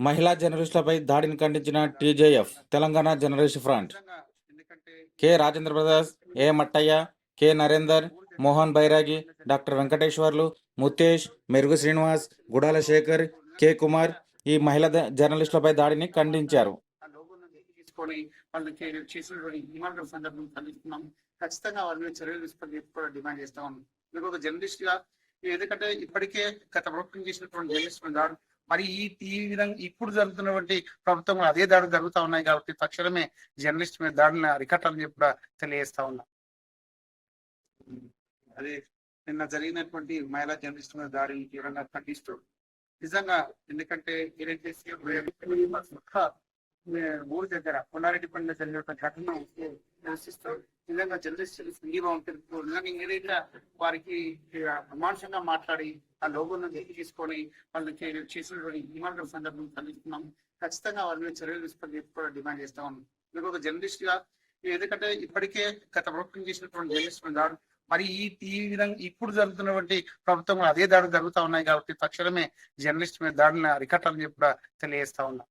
మహిళా జర్నలిస్టులపై దాడిని ఖండించిన TJF Telangana journalist front. K. Rajendra Prasad A. Mattaiah K. Narender Mohan Bairagi doctor Venkateswarlu Muthesh Merugu Srinivas Gudala Shekar K. Kumar ఈ మహిళా జర్నలిస్టులపై దాడిని ఖండించారు. వాళ్ళు డిమాండ్ ఖచ్చితంగా మీద చర్యలు తీసుకొని కూడా డిమాండ్ ఒక జర్నలిస్ట్గా ఎందుకంటే ఇప్పటికే గత ప్రభుత్వం చేసినటువంటి జర్నలిస్ట్ దాడు మరి ఈ ఈ విధంగా ఇప్పుడు జరుగుతున్నటువంటి ప్రభుత్వం అదే దాడులు జరుగుతూ ఉన్నాయి కాబట్టి తక్షణమే జర్నలిస్ట్ మీద దాడిని అరికట్టాలని చెప్పి కూడా తెలియజేస్తా ఉన్నా. అదే నిన్న జరిగినటువంటి మహిళా జర్నలిస్ట్ మీద దాడిని తీవ్రంగా ఖండిస్తూ నిజంగా ఎందుకంటే ఏదైతే ఊరు దగ్గర కొండారెడ్డి పండుగ జరిగిన ఘటన నిరసిస్తూ నిజంగా జర్నలిస్ట్ సంఘీభావం తెలుపుతూ నిజంగా ఏదైతే వారికి అమానుషంగా మాట్లాడి ఆ లోగోను తీసుకొని వాళ్ళు చేసినటువంటి డిమాండ్ సందర్భం ఖండిస్తున్నాం ఖచ్చితంగా వాళ్ళ మీద చర్యలు తీసుకొని కూడా డిమాండ్ చేస్తాం మీకు ఒక జర్నలిస్ట్గా ఎందుకంటే ఇప్పటికే గత ప్రభుత్వం చేసినటువంటి జర్నలిస్ట్ మీద దాడు మరి ఈ ఈ విధంగా ఇప్పుడు జరుగుతున్నటువంటి ప్రభుత్వం అదే దాడులు జరుగుతూ ఉన్నాయి కాబట్టి తక్షణమే జర్నలిస్ట్ మీద దాడిని అరికట్టాలని చెప్పి కూడా తెలియజేస్తా ఉన్నా.